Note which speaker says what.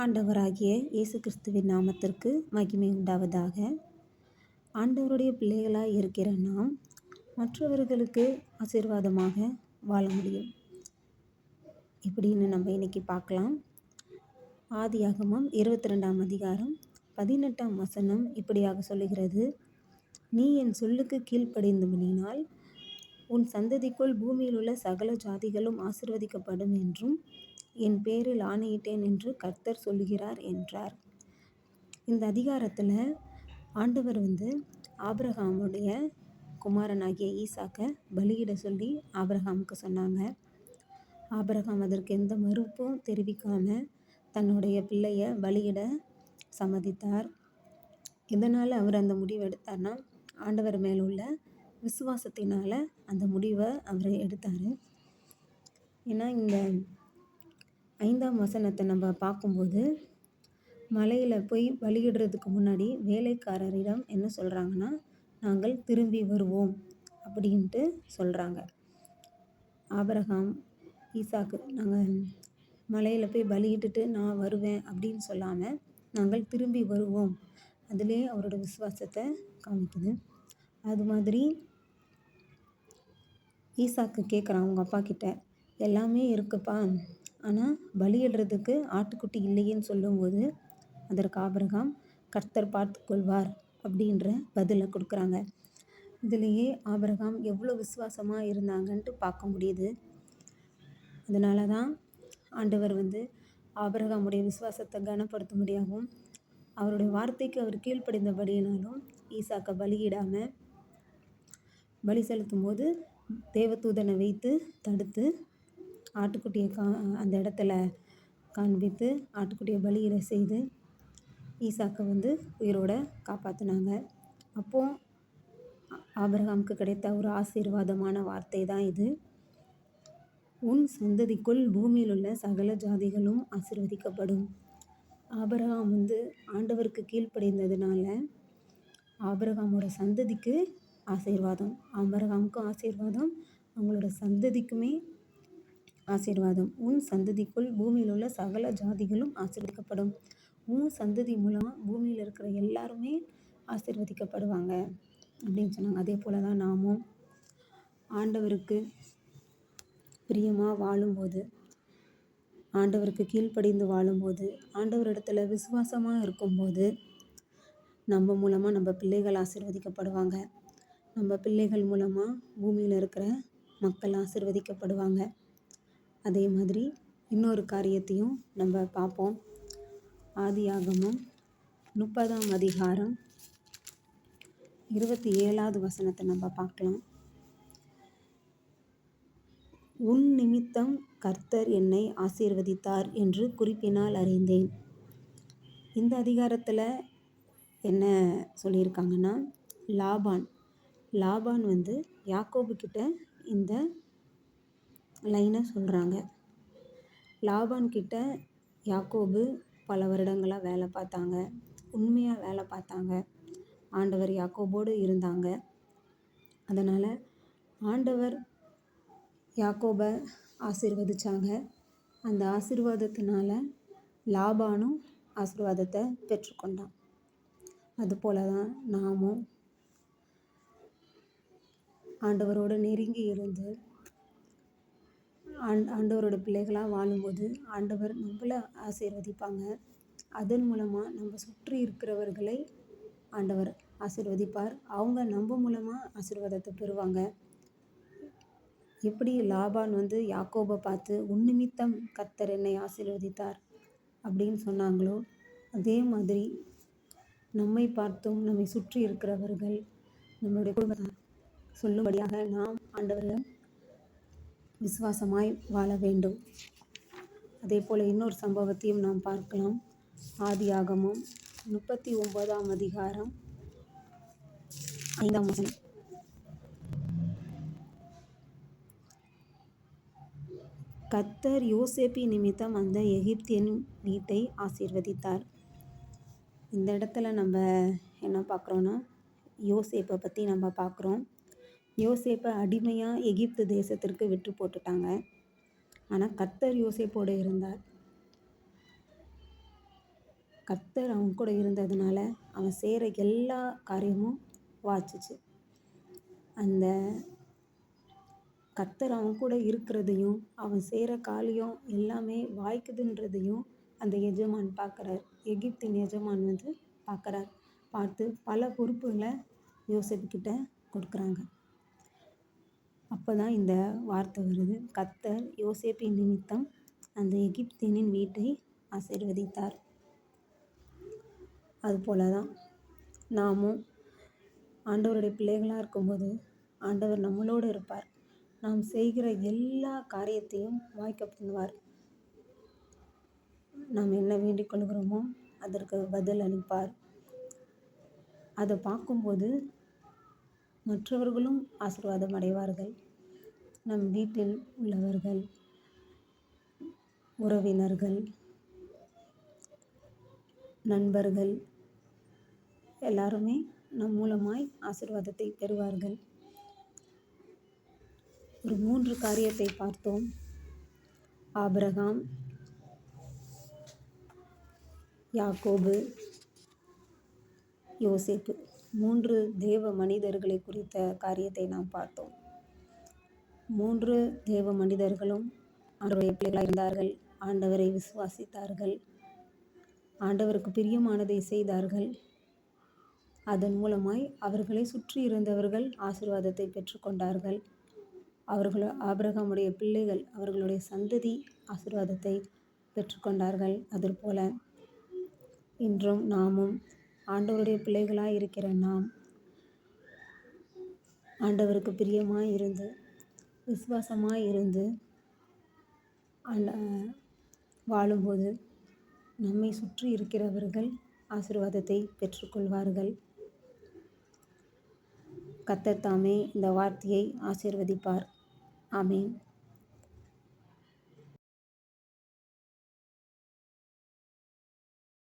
Speaker 1: ஆண்டவராகிய இயேசு கிறிஸ்துவின் நாமத்திற்கு மகிமை உண்டாவதாக. ஆண்டவருடைய பிள்ளைகளாக இருக்கிற நாம் மற்றவர்களுக்கு ஆசீர்வாதமாக வாழ முடியும். இப்படின்னு நம்ம இன்னைக்கு பார்க்கலாம். ஆதியாகமம் இருபத்தி ரெண்டாம் அதிகாரம் பதினெட்டாம் வசனம் இப்படியாக சொல்லுகிறது. நீ என் சொல்லுக்கு கீழ்ப்படிந்தபடியினால் உன் சந்ததிக்குள் பூமியில் உள்ள சகல ஜாதிகளும் ஆசிர்வதிக்கப்படும் என்றும் என் பேரில் ஆணையிட்டேன் என்று கர்த்தர் சொல்லுகிறார் என்றார். இந்த அதிகாரத்தில் ஆண்டவர் வந்து ஆபிரகாமுடைய குமாரனாகிய ஈசாக்கை பலியிட சொல்லி ஆபிரகாமுக்கு சொன்னாங்க. ஆபிரகாம் அதற்கு எந்த மறுப்பும் தெரிவிக்காமல் தன்னுடைய பிள்ளைய பலியிட சம்மதித்தார். இதனால் அவர் அந்த முடிவு எடுத்தார்னா ஆண்டவர் மேல் உள்ள விசுவாசத்தினால் அந்த முடிவை அவர் எடுத்தார். ஏன்னா இந்த ஐந்தாம் வசனத்தை நம்ம பார்க்கும்போது மலையில் போய் பலியிடுறதுக்கு முன்னாடி வேலைக்காரரிடம் என்ன சொல்கிறாங்கன்னா நாங்கள் திரும்பி வருவோம் அப்படின்ட்டு சொல்கிறாங்க ஆபரகாம் ஈசாக்கு நாங்கள் மலையில் போய் பலியிட்டுட்டு நான் வருவேன் அப்படின்னு சொல்லாமல் நாங்கள் திரும்பி வருவோம் அதிலே அவரோட விசுவாசத்தை காமிக்குது. அது மாதிரி ஈசாக்கு கேட்குறான் அவங்க அப்பா கிட்ட எல்லாமே இருக்குப்பா. ஆனால் பலியிடுறதுக்கு ஆட்டுக்குட்டி இல்லையேன்னு சொல்லும்போது அதற்கு ஆபிரகாம் கர்த்தர் பார்த்து கொள்வார் அப்படின்ற பதிலை கொடுக்குறாங்க. இதுலேயே ஆபிரகாம் எவ்வளோ விசுவாசமாக இருந்தாங்கன்ட்டு பார்க்க முடியுது. அதனால தான் ஆண்டவர் வந்து ஆபிரகாமுடைய விசுவாசத்தை கனப்படுத்த முடியாகவும் அவருடைய வார்த்தைக்கு அவர் கீழ்ப்படிந்தபடியினாலும் ஈசாக்கை பலியிடாமல் பலி செலுத்தும் போது தேவதூதனை வைத்து தடுத்து ஆட்டுக்குட்டியை கா அந்த இடத்துல காண்பித்து ஆட்டுக்குட்டியை பலியிட செய்து ஈசாக்கை வந்து உயிரோட காப்பாற்றினாங்க அப்போது ஆபிரகாமுக்கு கிடைத்த ஒரு ஆசீர்வாதமான வார்த்தை தான் இது. உன் சந்ததிக்குள் பூமியில் உள்ள சகல ஜாதிகளும் ஆசிர்வதிக்கப்படும். ஆபரகாம் வந்து ஆண்டவருக்கு கீழ்ப்படைந்ததுனால ஆபரகாமோட சந்ததிக்கு ஆசீர்வாதம் ஆபரகாமுக்கும் ஆசீர்வாதம் அவங்களோட சந்ததிக்குமே ஆசீர்வாதம். உன் சந்ததிக்குள் பூமியில் உள்ள சகல ஜாதிகளும் ஆசீர்வதிக்கப்படும். உன் சந்ததி மூலமாக பூமியில் இருக்கிற எல்லாருமே ஆசீர்வதிக்கப்படுவாங்க. அப்படின்னு சொன்னாங்க. அதே போல் தான் நாமும் ஆண்டவருக்கு பிரியமாக வாழும்போது ஆண்டவருக்கு கீழ்ப்படிந்து வாழும்போது ஆண்டவரிடத்துல விசுவாசமாக இருக்கும்போது நம்ம மூலமாக நம்ம பிள்ளைகள் ஆசிர்வதிக்கப்படுவாங்க. நம்ம பிள்ளைகள் மூலமாக பூமியில் இருக்கிற மக்கள் ஆசிர்வதிக்கப்படுவாங்க. அதே மாதிரி இன்னொரு காரியத்தையும் நம்ம பார்ப்போம். ஆதியாகமம் முப்பதாம் அதிகாரம் இருபத்தி ஏழாவது வசனத்தை நம்ம பார்க்கலாம். உன் நிமித்தம் கர்த்தர் என்னை ஆசீர்வதித்தார் என்று குறிப்பினால் அறிந்தேன். இந்த அதிகாரத்தில் என்ன சொல்லியிருக்காங்கன்னா லாபான். லாபான் வந்து யாக்கோபு கிட்ட இந்த லைனாக சொல்கிறாங்க லாபான் கிட்ட யாக்கோபு பல வருடங்களாக வேலை பார்த்தாங்க. உண்மையாக வேலை பார்த்தாங்க. ஆண்டவர் யாக்கோபோடு இருந்தாங்க. அதனால் ஆண்டவர் யாக்கோபை ஆசிர்வதிச்சாங்க. அந்த ஆசீர்வாதத்தினால லாபானும் ஆசீர்வாதத்தை பெற்றுக்கொண்டான் அதுபோல தான் நாமும் ஆண்டவரோடு நெருங்கி இருந்து ஆண் ஆண்டவரோட பிள்ளைகளாக வாழும்போது ஆண்டவர் நம்மளை ஆசீர்வதிப்பாங்க. அதன் மூலமாக நம்ம சுற்றி இருக்கிறவர்களை ஆண்டவர் ஆசீர்வதிப்பார். அவங்க நம்ம மூலமாக ஆசீர்வாதத்தை பெறுவாங்க. எப்படி லாபான் வந்து யாக்கோபை பார்த்து உன்னிமித்தம் கத்தர் என்னை ஆசீர்வதித்தார் அப்படின்னு சொன்னாங்களோ அதே மாதிரி நம்மை பார்த்தும் நம்மை சுற்றி இருக்கிறவர்கள் நம்மளுடைய குடும்பத்தை சொல்லும்படியாக நாம் ஆண்டவரிடம் விசுவாசமாய் வாழ வேண்டும். அதே போல் இன்னொரு சம்பவத்தையும் நாம் பார்க்கலாம். ஆதியாகமம் முப்பத்தி ஒன்பதாம் அதிகாரம் ஐந்தாம் வசனம். கத்தர் யோசேப்பி நிமித்தம் அந்த எகிப்தியன் வீட்டை ஆசீர்வதித்தார். இந்த இடத்துல நம்ம என்ன பார்க்குறோன்னா யோசேப்பை பற்றி நம்ம பார்க்குறோம். யோசேப்பை அடிமையாக எகிப்து தேசத்திற்கு விற்று போட்டுட்டாங்க. ஆனால் கர்த்தர் யோசேப்போடு இருந்தார். கர்த்தர் அவன் கூட இருந்ததுனால அவன் செய்கிற எல்லா காரியமும் வாச்சிச்சு அந்த கர்த்தர் அவன் கூட இருக்கிறதையும் அவன் செய்கிற காலியம் எல்லாமே வாய்க்குதுன்றதையும் அந்த எஜமான் பார்க்குறார் எகிப்தின் எஜமான் வந்து பார்க்குறார் பார்த்து பல பொறுப்புகளை யோசிப்புக்கிட்ட கொடுக்குறாங்க. அப்போ தான் இந்த வார்த்தை வருது. கத்தர் யோசேப்பின் நிமித்தம் அந்த எகிப்தியனின் வீட்டை ஆசீர்வதித்தார். அதுபோல தான் நாமும் ஆண்டவருடைய பிள்ளைகளாக இருக்கும்போது ஆண்டவர் நம்மளோடு இருப்பார். நாம் செய்கிற எல்லா காரியத்தையும் வாய்க்க பண்ணுவார். நாம் என்ன வேண்டிக் கொள்கிறோமோ அதற்கு பதில் அளிப்பார். அதை பார்க்கும்போது மற்றவர்களும் ஆசீர்வாதம் அடைவார்கள். நம் வீட்டில் உள்ளவர்கள் உறவினர்கள் நண்பர்கள் எல்லாருமே நம் மூலமாய் ஆசிர்வாதத்தை பெறுவார்கள். ஒரு மூன்று காரியத்தை பார்த்தோம். ஆபிரகாம் யாக்கோபு யோசிப்பு. மூன்று தேவ மனிதர்களை குறித்த காரியத்தை நாம் பார்த்தோம். மூன்று தேவ மனிதர்களும் அவருடைய பிள்ளைகளாக இருந்தார்கள். ஆண்டவரை விசுவாசித்தார்கள். ஆண்டவருக்கு பிரியமானதை செய்தார்கள். அதன் மூலமாய் அவர்களை சுற்றி இருந்தவர்கள் ஆசிர்வாதத்தை பெற்றுக்கொண்டார்கள் அவர்கள் ஆபிரகாமுடைய பிள்ளைகள் அவர்களுடைய சந்ததி ஆசிர்வாதத்தை பெற்றுக்கொண்டார்கள் அதுபோல இன்றும் நாமும் ஆண்டவருடைய பிள்ளைகளாக இருக்கிற நாம். ஆண்டவருக்கு பிரியமாக இருந்து விசுவாசமாக இருந்து வாழும்போது நம்மை சுற்றி இருக்கிறவர்கள் ஆசீர்வாதத்தை பெற்றுக்கொள்வார்கள். கத்தத்தாமே இந்த வார்த்தையை ஆசிர்வதிப்பார். ஆமேன்.